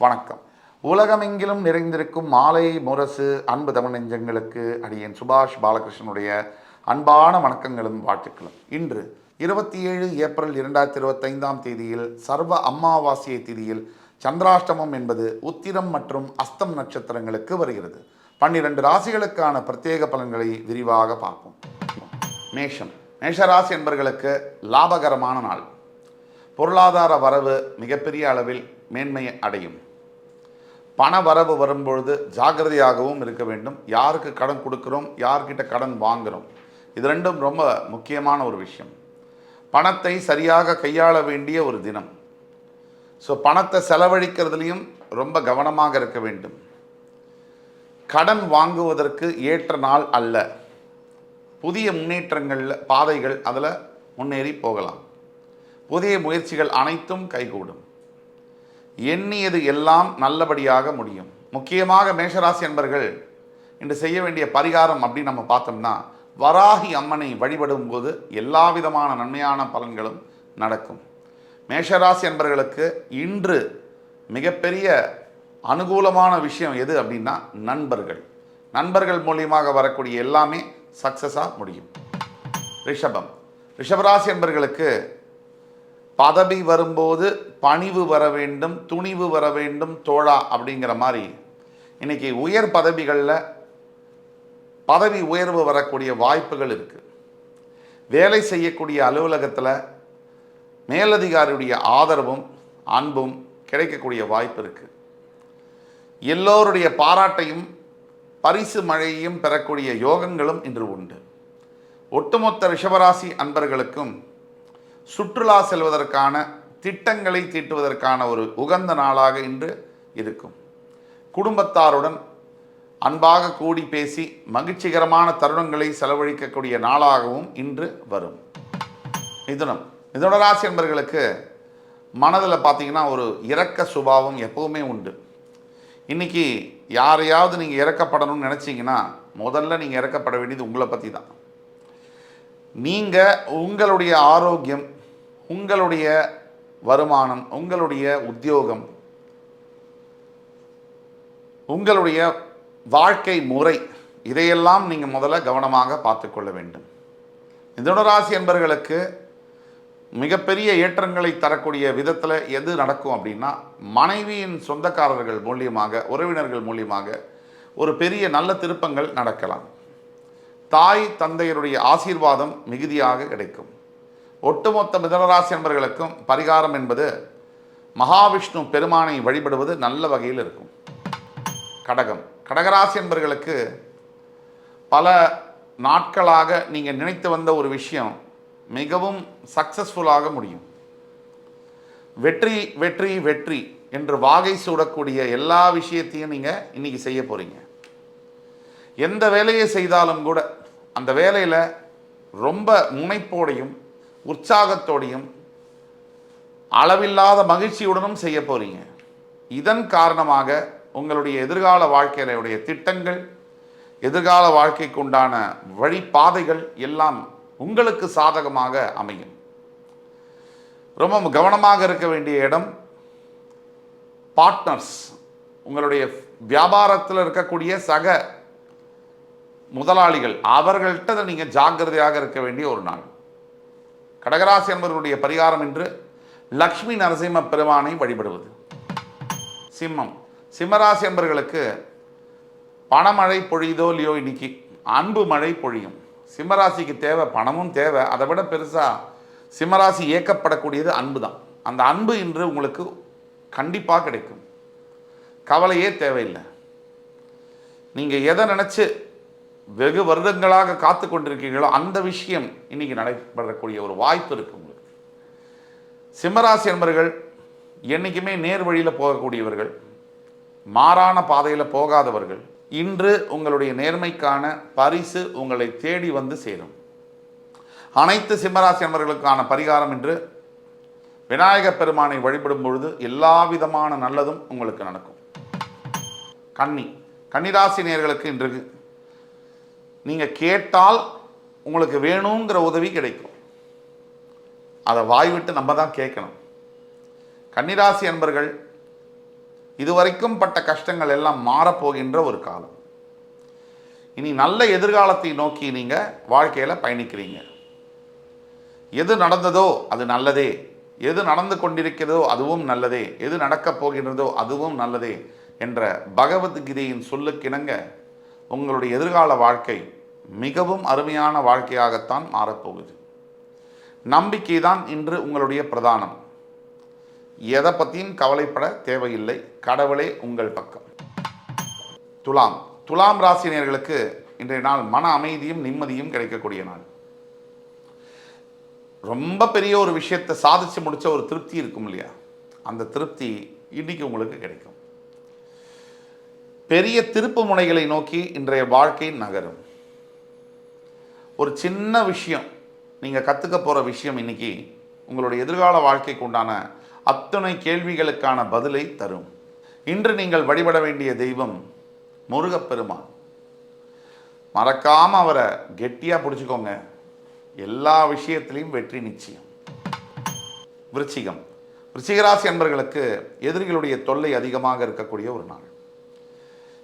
வணக்கம். உலகமெங்கிலும் நிறைந்திருக்கும் மாலை முரசு அன்பு தமிழ் நெஞ்சங்களுக்கு அடியேன் சுபாஷ் பாலகிருஷ்ணனுடைய அன்பான வணக்கங்களும் வாழ்த்துக்களும். இன்று இருபத்தி ஏழு ஏப்ரல் இரண்டாயிரத்தி இருபத்தைந்தாம் தேதியில் சர்வ அமாவாசையை திதியில் சந்திராஷ்டமம் என்பது உத்திரம் மற்றும் அஸ்தம் நட்சத்திரங்களுக்கு வருகிறது. பன்னிரண்டு ராசிகளுக்கான பிரத்யேக பலன்களை விரிவாக பார்ப்போம். மேஷம். மேஷராசி என்பர்களுக்கு லாபகரமான நாள். பொருளாதார வரவு மிகப்பெரிய அளவில் மேன்மை அடையும். பண வரவு வரும்பொழுது ஜாக்கிரதையாகவும் இருக்க வேண்டும். யாருக்கு கடன் கொடுக்குறோம் யார்கிட்ட கடன் வாங்குகிறோம் இது ரெண்டும் ரொம்ப முக்கியமான ஒரு விஷயம். பணத்தை சரியாக கையாள வேண்டிய ஒரு தினம். ஸோ பணத்தை செலவழிக்கிறதுலையும் ரொம்ப கவனமாக இருக்க வேண்டும். கடன் வாங்குவதற்கு ஏற்ற நாள் அல்ல. புதிய முன்னேற்றங்களில் பாதைகள் அதில் முன்னேறி போகலாம். புதிய முயற்சிகள் அனைத்தும் கைகூடும். எண்ணியது எல்லாம் நல்லபடியாக முடியும். முக்கியமாக மேஷராசி என்பர்கள் இன்று செய்ய வேண்டிய பரிகாரம் அப்படின்னு நம்ம பார்த்தோம்னா வராகி அம்மனை வழிபடும் போது எல்லா விதமான நன்மையான பலன்களும் நடக்கும். மேஷராசி என்பர்களுக்கு இன்று மிகப்பெரிய அனுகூலமான விஷயம் எது அப்படின்னா நண்பர்கள். நண்பர்கள் மூலியமாக வரக்கூடிய எல்லாமே சக்ஸஸாக முடியும். ரிஷபம். ரிஷபராசி என்பர்களுக்கு பதவி வரும்போது பணிவு வர வேண்டும் துணிவு வர வேண்டும் தோழா அப்படிங்கிற மாதிரி. இன்னைக்கு உயர் பதவிகளில் பதவி உயர்வு வரக்கூடிய வாய்ப்புகள் இருக்குது வேலை செய்யக்கூடிய அலுவலகத்தில் மேலதிகாரியுடைய ஆதரவும் அன்பும் கிடைக்கக்கூடிய வாய்ப்பு இருக்குது எல்லோருடைய பாராட்டையும் பரிசு மழையையும் பெறக்கூடிய யோகங்களும் இன்று உண்டு. ஒட்டுமொத்த ரிஷபராசி அன்பர்களுக்கும் சுற்றுலா செல்வதற்கான திட்டங்களை தீட்டுவதற்கான ஒரு உகந்த நாளாக இன்று இருக்கும். குடும்பத்தாருடன் அன்பாக கூடி பேசி மகிழ்ச்சிகரமான தருணங்களை செலவழிக்கக்கூடிய நாளாகவும் இன்று வரும். மிதுனம். மிதுன ராசி என்பர்களுக்கு மனதில் பார்த்தீங்கன்னா ஒரு இறக்க சுபாவம் எப்பவுமே உண்டு. இன்னைக்கு யாரையாவது நீங்கள் இறக்கப்படணும்னு நினச்சிங்கன்னா முதல்ல நீங்கள் இறக்கப்பட வேண்டியது உங்களை பற்றி தான் நீங்கள் உங்களுடைய ஆரோக்கியம் உங்களுடைய வருமானம் உங்களுடைய உத்தியோகம் உங்களுடைய வாழ்க்கை முறை இதையெல்லாம் நீங்கள் முதல்ல கவனமாக பார்த்துக்கொள்ள வேண்டும். மிதுனராசி என்பர்களுக்கு மிகப்பெரிய ஏற்றங்களை தரக்கூடிய விதத்தில் எது நடக்கும் அப்படின்னா மனைவியின் சொந்தக்காரர்கள் மூலியமாக உறவினர்கள் மூலியமாக ஒரு பெரிய நல்ல திருப்பங்கள் நடக்கலாம். தாய் தந்தையருடைய ஆசீர்வாதம் மிகுதியாக கிடைக்கும். ஒட்டுமொத்த மிதனராசி நண்பர்களுக்கும் பரிகாரம் என்பது மகாவிஷ்ணு பெருமானை வழிபடுவது நல்ல வகையில் இருக்கும். கடகம். கடகராசி என்பர்களுக்கு பல நாட்களாக நீங்கள் நினைத்து வந்த ஒரு விஷயம் மிகவும் சக்சஸ்ஃபுல்லாக முடியும். வெற்றி வெற்றி வெற்றி என்று வாகை சூடக்கூடிய எல்லா விஷயத்தையும் நீங்கள் இன்னைக்கு செய்ய போகிறீங்க எந்த வேலையை செய்தாலும் கூட அந்த வேலையில் ரொம்ப முனைப்போடையும் உற்சாகத்தோடையும் அளவில்லாத மகிழ்ச்சியுடனும் செய்ய போகிறீங்க இதன் காரணமாக உங்களுடைய எதிர்கால வாழ்க்கையினுடைய திட்டங்கள் எதிர்கால வாழ்க்கைக்கு உண்டான வழிபாதைகள் எல்லாம் உங்களுக்கு சாதகமாக அமையும். ரொம்ப கவனமாக இருக்க வேண்டிய இடம் பார்ட்னர்ஸ் உங்களுடைய வியாபாரத்தில் இருக்கக்கூடிய சக முதலாளிகள் அவர்கள்ட்ட நீங்கள் ஜாக்கிரதையாக இருக்க வேண்டிய ஒரு நாள். கடகராசி என்பவர்களுடைய பரிகாரம் என்று லக்ஷ்மி நரசிம்ம பெருமானை வழிபடுவது. சிம்மம். சிம்மராசி என்பர்களுக்கு பணமழை பொழியுதோ இல்லையோ இன்னைக்கு? அன்பு மழை பொழியும். சிம்மராசிக்கு தேவை பணமும் தேவை. அதை விட பெருசாக சிம்மராசி இயக்கப்படக்கூடியது அன்பு தான் அந்த அன்பு இன்று உங்களுக்கு கண்டிப்பாக கிடைக்கும். கவலையே தேவையில்லை. நீங்கள் எதை நினச்சி வெகு வருடங்களாக காத்து கொண்டிருக்கீங்களோ அந்த விஷயம் இன்னைக்கு நடைபெறக்கூடிய ஒரு வாய்ப்பு இருக்கு உங்களுக்கு. சிம்மராசி என்பர்கள் என்றைக்குமே நேர் வழியில் போகக்கூடியவர்கள் மாறான பாதையில் போகாதவர்கள் இன்று உங்களுடைய நேர்மைக்கான பரிசு உங்களை தேடி வந்து சேரும். அனைத்து சிம்மராசி அன்பர்களுக்கான பரிகாரம் என்று விநாயகப் பெருமானை வழிபடும் பொழுது எல்லா விதமான நல்லதும் உங்களுக்கு நடக்கும். கன்னி கன்னிராசி நேர்களுக்கு இன்று நீங்கள் கேட்டால் உங்களுக்கு வேணுங்கிற உதவி கிடைக்கும். அதை வாய்விட்டு நம்ம தான் கேட்கணும். கன்னிராசி அன்பர்கள் இதுவரைக்கும் பட்ட கஷ்டங்கள் எல்லாம் மாறப்போகின்ற ஒரு காலம். இனி நல்ல எதிர்காலத்தை நோக்கி நீங்கள் வாழ்க்கையில் பயணிக்கிறீங்க. எது நடந்ததோ அது நல்லதே. எது நடந்து கொண்டிருக்கிறதோ அதுவும் நல்லதே. எது நடக்கப் போகின்றதோ அதுவும் நல்லதே என்ற பகவத்கீதையின் சொல்லுக்கிணங்க உங்களுடைய எதிர்கால வாழ்க்கை மிகவும் அருமையான வாழ்க்கையாகத்தான் மாறப்போகுது. நம்பிக்கை தான் இன்று உங்களுடைய பிரதானம். எதை பற்றியும் கவலைப்பட தேவையில்லை. கடவுளே உங்கள் பக்கம். துலாம். துலாம் ராசினியர்களுக்கு இன்றைய நாள் மன அமைதியும் நிம்மதியும் கிடைக்கக்கூடிய நாள். ரொம்ப பெரிய ஒரு விஷயத்தை சாதிச்சு முடிச்ச ஒரு திருப்தி இருக்கும் இல்லையா? அந்த திருப்தி இன்னைக்கு உங்களுக்கு கிடைக்கும். பெரிய திருப்பு முனைகளை நோக்கி இன்றைய வாழ்க்கை நகரும். ஒரு சின்ன விஷயம் நீங்கள் கற்றுக்க போகிற விஷயம் இன்னைக்கு உங்களுடைய எதிர்கால வாழ்க்கைக்கு உண்டான அத்தனை கேள்விகளுக்கான பதிலை தரும். இன்று நீங்கள் வழிபட வேண்டிய தெய்வம் முருகப்பெருமான். மறக்காம அவரை கெட்டியாக பிடிச்சிக்கோங்க. எல்லா விஷயத்திலையும் வெற்றி நிச்சயம். விருச்சிகம். விருச்சிகராசி அன்பர்களுக்கு எதிரிகளுடைய தொல்லை அதிகமாக இருக்கக்கூடிய ஒரு நாள்.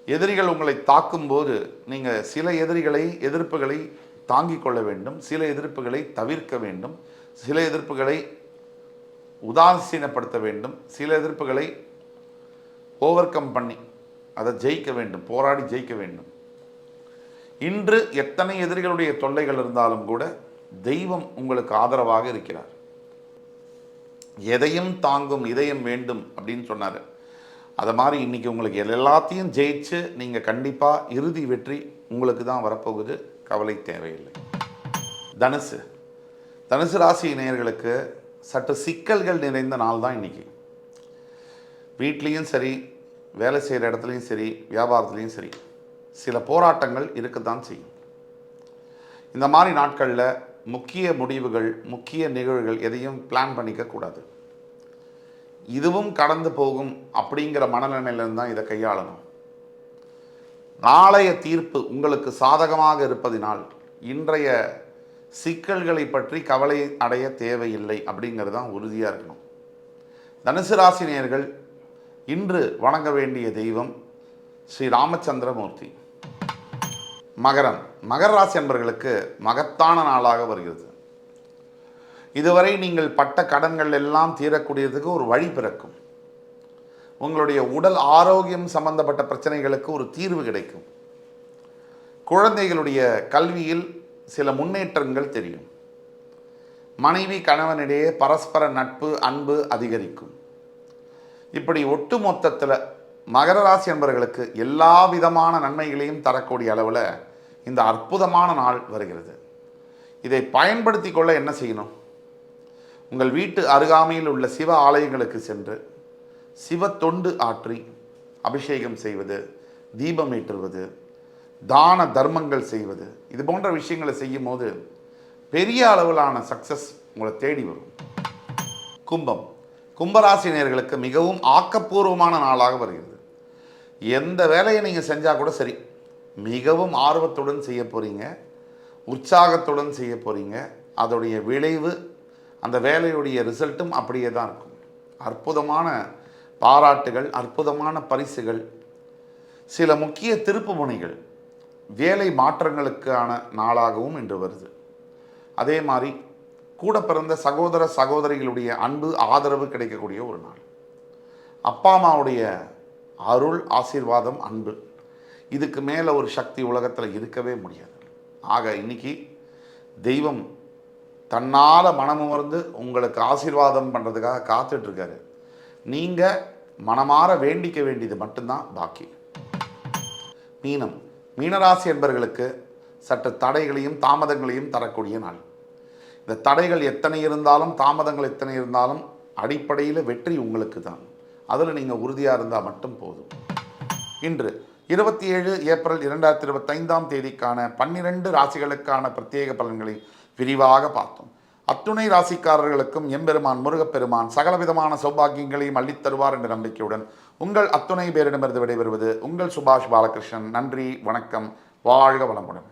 எதிரிகள் உங்களை தாக்கும்போது நீங்கள் சில எதிரிகளை எதிர்ப்புகளை தாங்கிக் கொள்ள வேண்டும் சில எதிர்ப்புகளை தவிர்க்க வேண்டும் சில எதிர்ப்புகளை உதாசீனப்படுத்த வேண்டும் சில எதிர்ப்புகளை ஓவர் கம் பண்ணி அதை ஜெயிக்க வேண்டும் போராடி ஜெயிக்க வேண்டும். இன்று எத்தனை எதிரிகளுடைய தொல்லைகள் இருந்தாலும் கூட தெய்வம் உங்களுக்கு ஆதரவாக இருக்கிறார். எதையும் தாங்கும் இதயம் வேண்டும் அப்படின்னு சொன்னார். அதை மாதிரி இன்னைக்கு உங்களுக்கு எல்லாத்தையும் ஜெயிச்சு நீங்கள் கண்டிப்பாக இறுதி வெற்றி உங்களுக்கு தான் வரப்போகுது. கவலை தேவையில்லை. தனுசு. தனுசு ராசி நேயர்களுக்கு சற்று சிக்கல்கள் நிறைந்த நாள் தான் இன்னைக்கு. வீட்லேயும் சரி வேலை செய்கிற இடத்துலையும் சரி வியாபாரத்துலேயும் சரி சில போராட்டங்கள் இருக்கத்தான் செய்யும். இந்த மாதிரி நாட்களில் முக்கிய முடிவுகள் முக்கிய நிகழ்வுகள் எதையும் பிளான் பண்ணிக்க கூடாது. இதுவும் கடந்து போகும் அப்படிங்கிற மனநிலையிலேருந்து தான் இதை கையாளணும். நாளைய தீர்ப்பு உங்களுக்கு சாதகமாக இருப்பதினால் இன்றைய சிக்கல்களை பற்றி கவலை அடைய தேவையில்லை அப்படிங்கிறது தான் உறுதியாக இருக்கணும். தனுசு ராசினியர்கள் இன்று வணங்க வேண்டிய தெய்வம் ஸ்ரீ ராமச்சந்திரமூர்த்தி. மகரம். மகர ராசி என்பர்களுக்கு மகத்தான நாளாக வருகிறது. இதுவரை நீங்கள் பட்ட கடன்கள் எல்லாம் தீரக்கூடியதுக்கு ஒரு வழி பிறக்கும். உங்களுடைய உடல் ஆரோக்கியம் சம்பந்தப்பட்ட பிரச்சனைகளுக்கு ஒரு தீர்வு கிடைக்கும். குழந்தைகளுடைய கல்வியில் சில முன்னேற்றங்கள் தெரியும். மனைவி கணவனிடையே பரஸ்பர நட்பு அன்பு அதிகரிக்கும். இப்படி ஒட்டு மொத்தத்தில் மகர ராசி என்பவர்களுக்கு எல்லா விதமான நன்மைகளையும் தரக்கூடிய அளவில் இந்த அற்புதமான நாள் வருகிறது. இதை பயன்படுத்தி கொள்ள என்ன செய்யணும்? உங்கள் வீட்டு அருகாமையில் உள்ள சிவ ஆலயங்களுக்கு சென்று சிவ தொண்டு ஆற்றி அபிஷேகம் செய்வது தீபம் ஏற்றுவது தான தர்மங்கள் செய்வது இது போன்ற விஷயங்களை செய்யும் போது பெரிய அளவிலான சக்சஸ் உங்களை தேடி வரும். கும்பம். கும்பராசினியர்களுக்கு மிகவும் ஆக்கப்பூர்வமான நாளாக வருகிறது. எந்த வேலையை நீங்கள் செஞ்சால் கூட சரி மிகவும் ஆர்வத்துடன் செய்ய போகிறீங்க உற்சாகத்துடன் செய்ய போகிறீங்க அதோடைய விளைவு அந்த வேலையுடைய ரிசல்ட்டும் அப்படியே தான் இருக்கும். அற்புதமான பாராட்டுகள் அற்புதமான பரிசுகள் சில முக்கிய திருப்பு முனைகள் வேலை மாற்றங்களுக்கான நாளாகவும் இன்று வருது. அதே மாதிரி கூட பிறந்த சகோதர சகோதரிகளுடைய அன்பு ஆதரவு கிடைக்கக்கூடிய ஒரு நாள். அப்பா அம்மாவுடைய அருள் ஆசீர்வாதம் அன்பு இதுக்கு மேலே ஒரு சக்தி உலகத்தில் இருக்கவே முடியாது. ஆக இன்னைக்கு தெய்வம் தன்னால் மனமுமர்ந்து உங்களுக்கு ஆசீர்வாதம் பண்ணுறதுக்காக காத்துட்ருக்காரு நீங்கள் மனமாற வேண்டிக்க வேண்டியது மட்டும்தான் பாக்கி. மீனம் மீனராசி என்பர்களுக்கு சற்று தடைகளையும் தாமதங்களையும் தரக்கூடிய நாள். இந்த தடைகள் எத்தனை இருந்தாலும் தாமதங்கள் எத்தனை இருந்தாலும் அடிப்படையில் வெற்றி உங்களுக்கு தான் அதில் நீங்கள் உறுதியாக இருந்தால் மட்டும் போதும். இன்று இருபத்தி ஏழு ஏப்ரல் இரண்டாயிரத்தி இருபத்தைந்தாம் தேதிக்கான பன்னிரெண்டு ராசிகளுக்கான பிரத்யேக பலன்களை விரிவாக பார்த்தோம். அத்துணை ராசிக்காரர்களுக்கும் எம்பெருமான் முருகப்பெருமான் சகலவிதமான சௌபாகியங்களையும் அள்ளித்தருவார் என்ற நம்பிக்கையுடன் உங்கள் அத்துணை பேரிடமிருந்து விடைபெறுவது உங்கள் சுபாஷ் பாலகிருஷ்ணன். நன்றி வணக்கம் வாழ்க வளமுடன்.